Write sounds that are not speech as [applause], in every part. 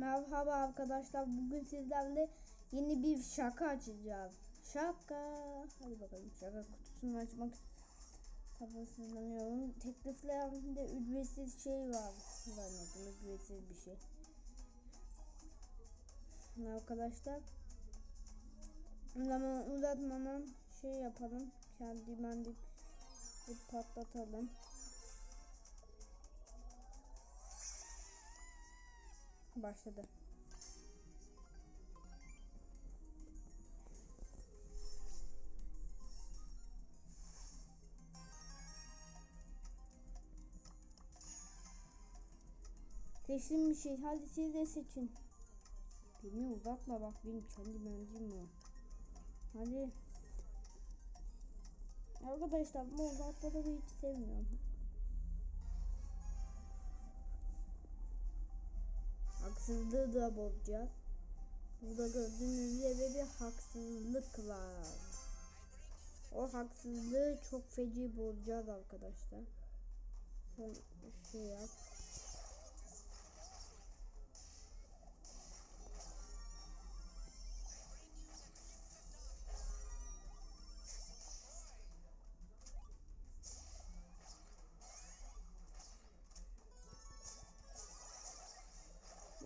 Merhaba arkadaşlar. Bugün sizlerle yeni bir şaka açacağız. Şaka. Hadi bakalım şaka kutusunu açmak sabırsızlanıyorum. Tekliflerinde ücretsiz şey var. Zannettim ücretsiz bir şey. Arkadaşlar. Zaman uzatmadan şey yapalım. Kendi mendik patlatalım. Başladı. Seçtim bir şey. Hadi siz de seçin. Beni uzatma bak benim kendi mendilim var. Hadi. Arkadaşlar bu uzatmaları hiç sevmiyorum. Haksızlığı da bozacağız. Burada gördüğünüz gibi bir haksızlık var. O haksızlığı çok feci bozacağız arkadaşlar. Sen şey yap.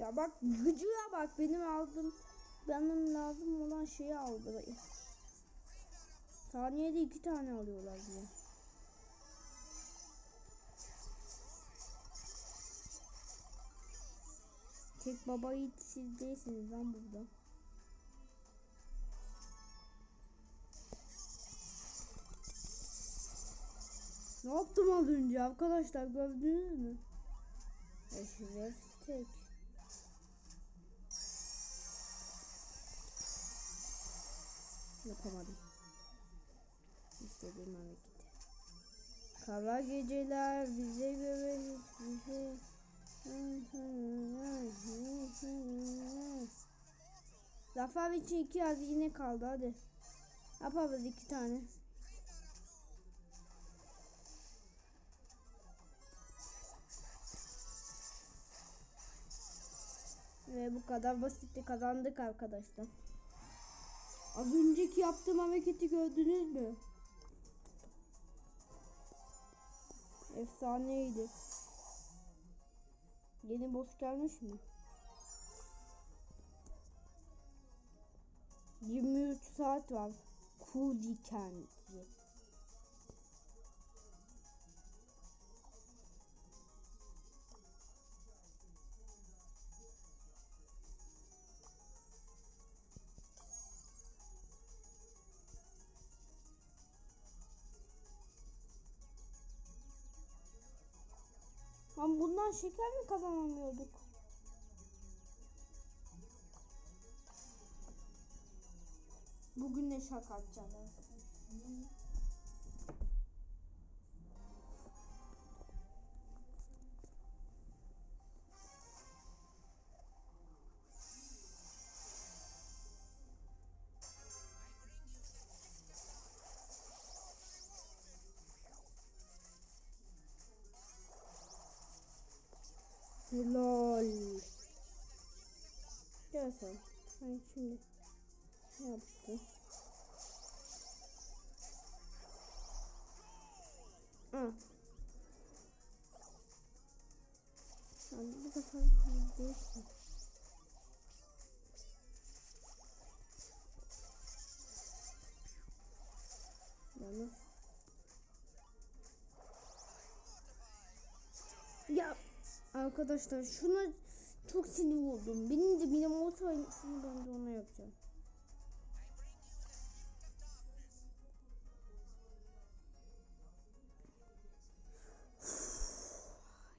Ya bak gıcığa bak benim aldım. Benim lazım olan şeyi aldı. Saniyede iki tane alıyorlar diye. Tek baba yiğit siz değilsiniz lan burada. Ne yaptım az önce arkadaşlar gördünüz mü? Eşref tek. Yapamadım. İstediğim hareketi. Kara geceler bize göre hiçbir şey. Zafer için iki hazine kaldı hadi. Yaparız iki tane. Ve bu kadar basitti kazandık arkadaşlar. Az önceki yaptığım hareketi gördünüz mü? Efsaneydi. Yeni boss gelmiş mi? 23 saat var. Cool diken bundan şeker mi kazanamıyorduk? Bugün ne şaka atacağım Lol. Gel sen. Sen şimdi ne yaptın? Ha. Sen bu sefer değilsin. Yalnız. Arkadaşlar şuna çok sinir oldum. Benim de benim olsaydı şunu ben de ona yapacağım.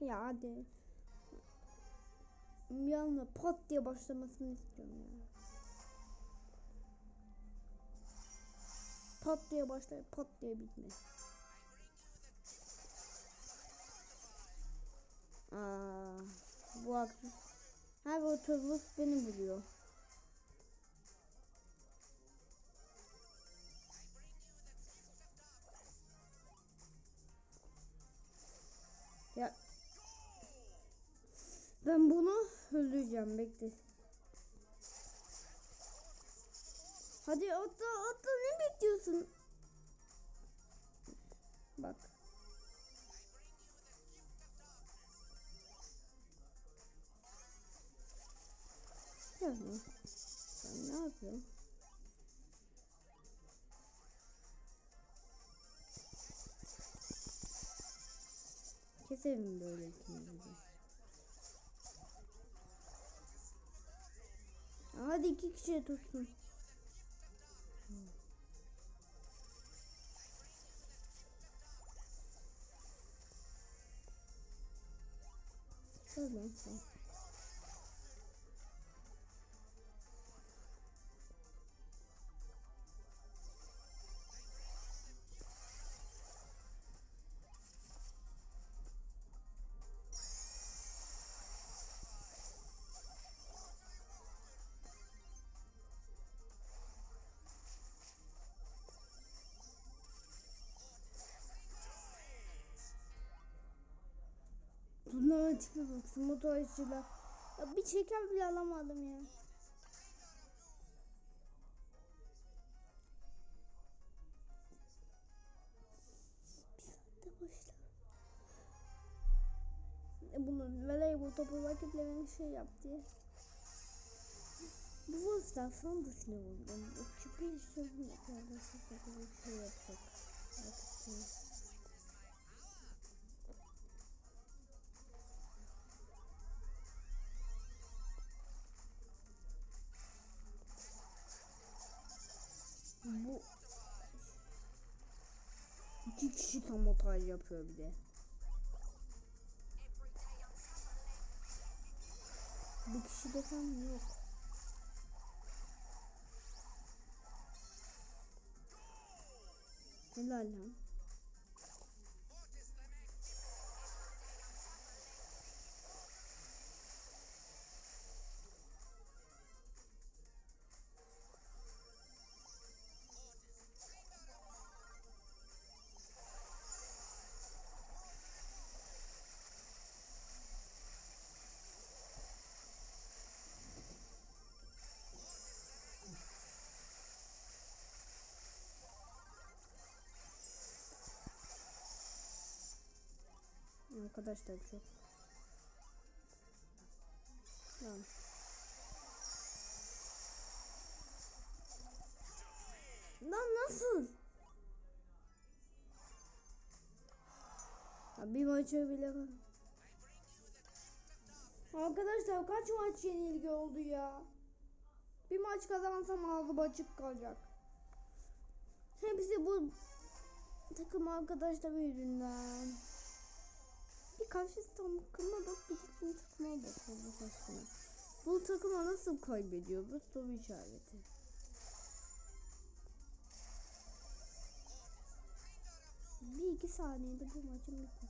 [sighs] ya hadi. Bir anda pat diye başlamasını istiyorum ya. Pat diye başlayıp pat diye bitmez. Aa, bu aktif. Her otobüs beni buluyor. Ya ben bunu öldüreceğim. bekle. Hadi atla atla ne bekliyorsun? Bak. Yani ben ne yapıyorum? Keselim böyle ikimizi. Hadi iki kişiye tutsun. Tamam tamam. Bunların tipe baksın motorcular. Ya bir çeker bile alamadım ya. E bunun voleybol topu rakiplerine şey yaptı. Bu Wolfstar son dışına vurdum. O küpü sorun yakalarsın. Bir şey yapacak. Bakın. İki kişi tam hata yapıyor bir de. Bir kişi de tam yok. Helal lan. Arkadaşlar çok. Tamam. Lan nasıl? Ya bir maça bile Arkadaşlar kaç maç yenilgi oldu ya? Bir maç kazansam ağzım açık kalacak. Hepsi bu takım arkadaşlar yüzünden. Bir karşı takıma bak bir takım takıma bak Allah aşkına. Bu takıma nasıl kaybediyor bu soru işareti. Bir iki saniyede bu maçın bitti.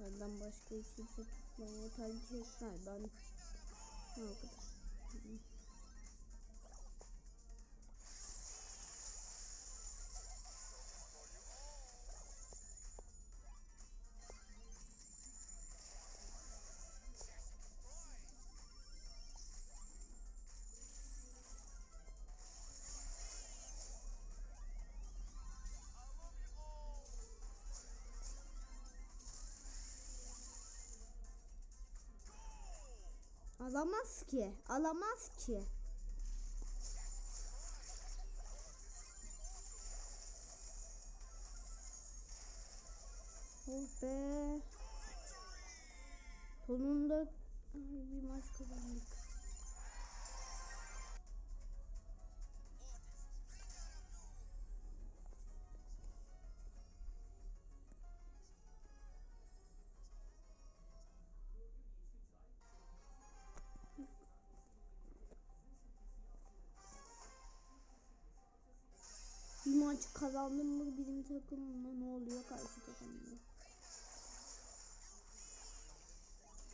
Benden başka hiç kimse tutmaya tercih etmez. Ben ne kadar. Hı Alamaz ki. Alamaz ki. Oh be. Sonunda bir maç kazandık. maç kazandım mı bizim takımla ne oluyor karşı takımla.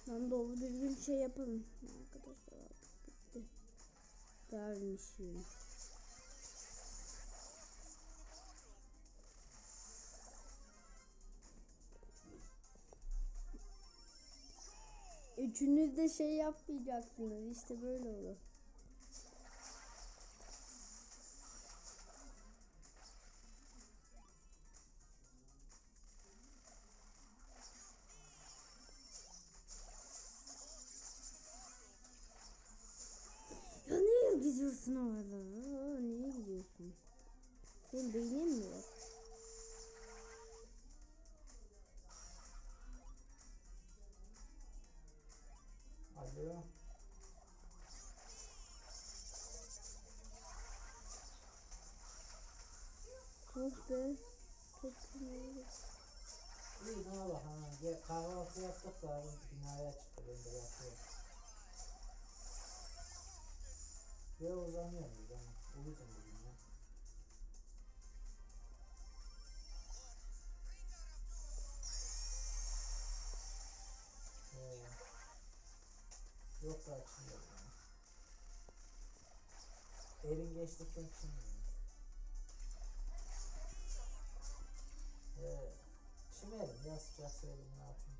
Lan doğru düzgün şey yapalım. Arkadaşlar bitti. Dermişim. Üçünüz de şey yapmayacaksınız. İşte böyle olur. Aa, Niye gidiyorsun? Senin beynin mi yok? Alo. Çok be. Çok iyi. İyi ne olur ha. Kahvaltı yaptık da binaya çıktı ben de yatıyorum. Ya uzanıyorum uzanıyorum. Uyudum bugün ya. Ee, yok da açmıyorum ya. Elin geçtikten çimmiyorum. Ee, çimerim ya sıcak söyleyeyim ne yapayım.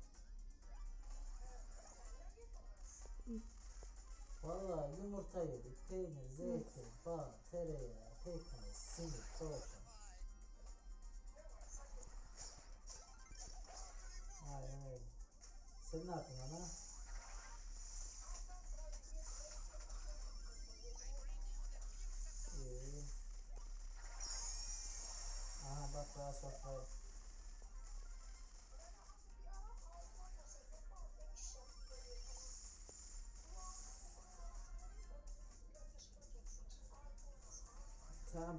Valla yumurta yedik, peynir, zeytin, bal, tereyağı, pekmez, simit, poğaça. Aynen öyle. Sen ne yaptın ana? İyi. Aha bak daha sofraya.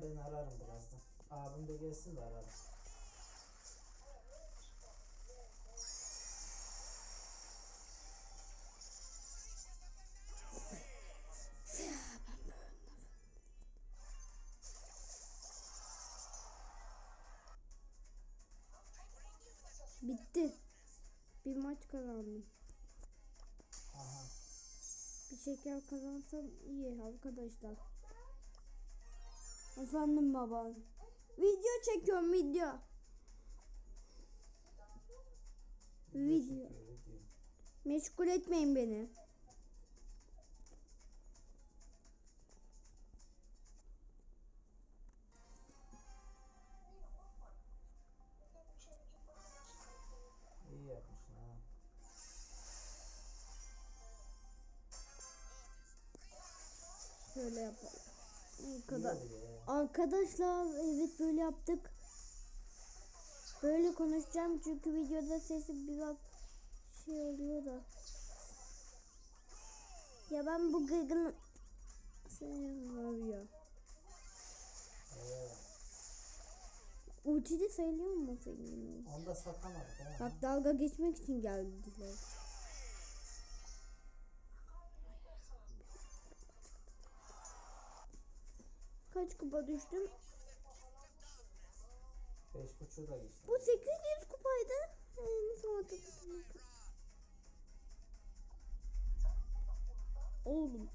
Tamam ben ararım birazdan. Abim de gelsin de ararım. Bitti. Bir maç kazandım. Aha. Bir şeker kazansam iyi arkadaşlar. Efendim baba. Video çekiyorum video. Video. Meşgul etmeyin beni. İyi yapmışsın ha. Şöyle yapalım. İyi kadar. ya. Arkadaşlar evet böyle yaptık. Böyle konuşacağım çünkü videoda sesi biraz şey oluyor da. Ya ben bu gırgın sevmiyorum. Evet. Ulti de sayılıyor mu senin? Onu da satamadık. Bak dalga geçmek için geldiler. Kaç kupa düştüm? Beş buçuğu da geçti. Bu 800 kupaydı. Ne zaman hatırladım. Oğlum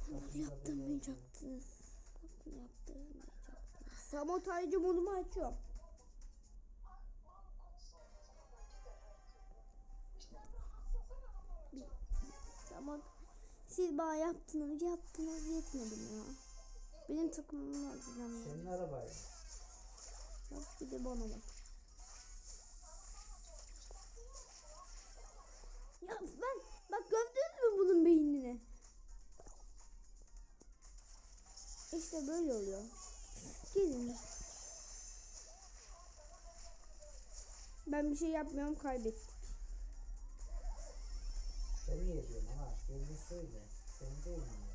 Sakın yaptırmayacaktınız. Sakın yaptırmayacaktınız. Sabotajcı modumu açıyorum. Sabot siz bana yaptınız yaptınız yetmedim ya. Benim takımım var bilmem Senin arabayı. Bak bir de bana bak. Ya ben bak gördünüz mü bunun beynini? İşte böyle oluyor. Gelin. Ben bir şey yapmıyorum kaybettik. Gelin söyle. Sen değil mi?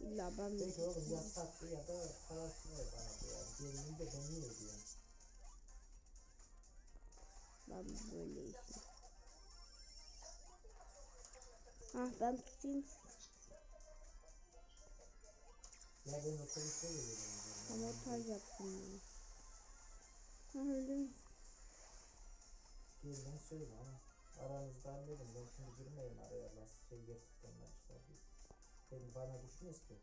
İlla ben de. Peki oğlum ya sattı ya da parasını ver bana diyor. Gelini de ben niye. Ben böyle işte. Ah ben tutayım. Ya ben otobüse geliyorum. Sabotaj yaptım ya. Ha öldüm. Gelin söyle ama. Halledin. Ben şimdi girmeyeyim araya. Nasıl şey gerçekten ben çıkartayım. Benim bana düşmez ki.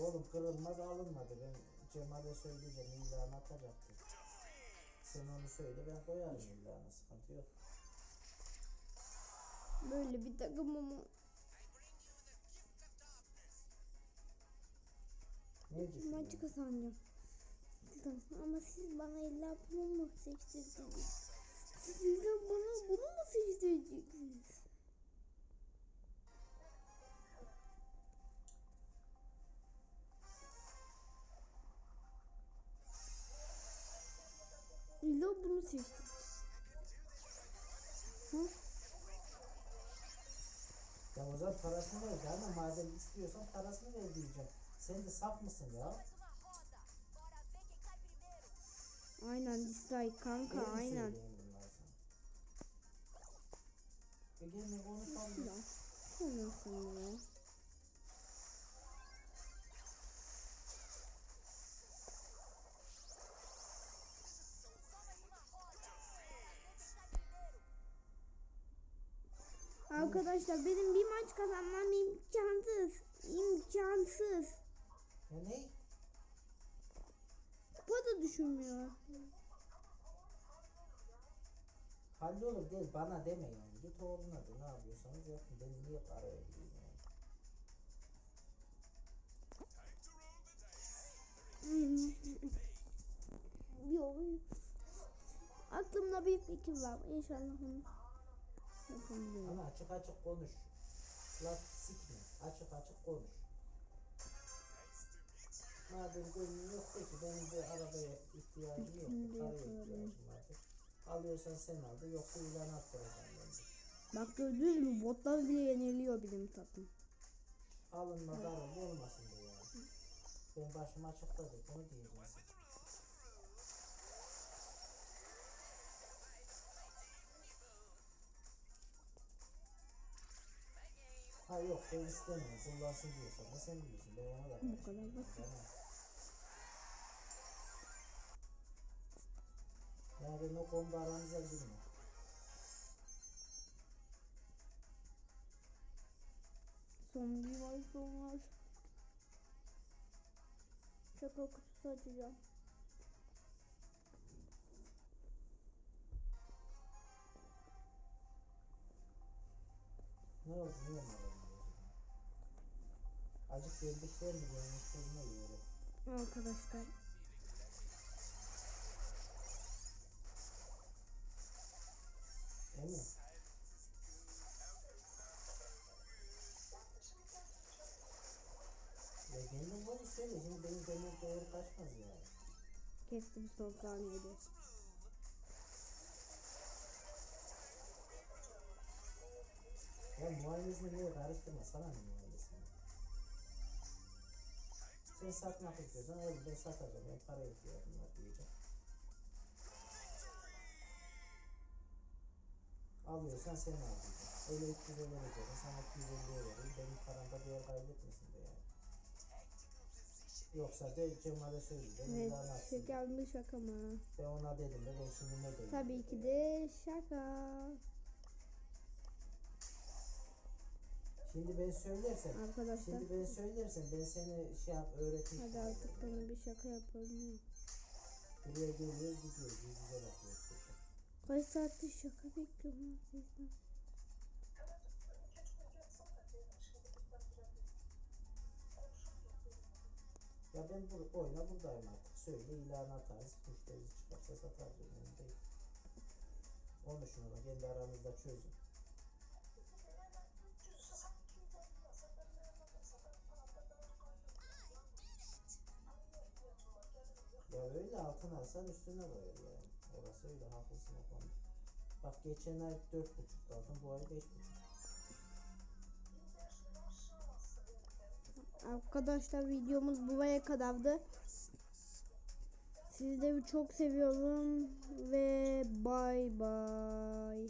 Olup kırılmaz alınmadı. Ben Cemal'e söyleyeceğim ilanı atacaktı. Sen onu söyle ben koyarım ilanı sıkıntı yok. Böyle bir takım ama Ne maçı kazanacağım. Ama siz bana illa bunu mu seçtirdiniz? Siz illa bana bunu mu seçtireceksiniz? İlla bunu seçtim. Hı? Ya o zaman parasını ver canım madem istiyorsan parasını ver diyeceğim. Sen de saf mısın ya? Aynen dislike kanka Ben mi aynen. söyleyeyim bunları sana? E gelin konuşalım. Ya konuşun ya. Arkadaşlar benim bir maç kazanmam imkansız. İmkansız. Ne? Kupa da düşürmüyor. Hallolur değil bana deme yani. Git oğluna de ne yapıyorsanız yapın. Beni niye araya gireyim yani. Yok. Aklımda bir fikir var. İnşallah onu yapabilirim. Ama açık açık konuş. Laf sikme. Açık açık konuş. Madem gönlün yok de ki benim bir arabaya ihtiyacım yok. Şimdi Paraya ihtiyacım vardır. Alıyorsan sen al da yoksa ilan attıracağım ben de. Bak gördünüz mü botlar bile yeniliyor bizim takım. Alınma darılma olmasın diye yani. Ben başım açıkladı. Bunu diyeceğim. Ha yok ben istemiyorum. Kullansın diyorsan da sen biliyorsun. Ben ona da Bu kadar basit. Yani ben o konuda girmem. Son bir ay sonra şaka kutusu açacağım. Ne oldu? Niye aranıyor? Acık geldikler mi? Benim soruna göre. Arkadaşlar kestim son saniyede. Ya muayenesini niye karıştırma? Sana ne muayenesini? Sen satmak istiyorsan oğlum ben satacağım. Ben para ihtiyacım var diyeceğim. Alıyorsan sen al diyeceğim. Öyle 300'e vereceğim. Sana 250'ye vereyim. Benim paramda değer kaybetmesin de yani. Yoksa de Cemal'e söyleyeceğim. Evet ilan atsın. şeker mi şaka mı? Ben ona dedim de ben şimdi ne diyeyim? Tabii ki de şaka. Şimdi ben söylersem, Arkadaşlar şimdi ben söylersem ben seni şey yap öğreteyim. hadi artık bana bir şaka yapalım. Buraya geliyoruz gidiyoruz. Biz güzel yapıyoruz. çünkü. Kaç saattir şaka bekliyorum sizden. Ya ben bu oyuna buradayım artık. Söyle ilan atarız. Müşterisi çıkarsa satarız. Önemli değil. Onu şunu da kendi aranızda çözün. Ya öyle altın alsan üstüne koyar yani. Orası öyle haklısın o konuda. Bak geçen ay 4.5 aldım. Bu ay 5.5 Arkadaşlar videomuz buraya kadardı. Sizleri çok seviyorum ve bay bay.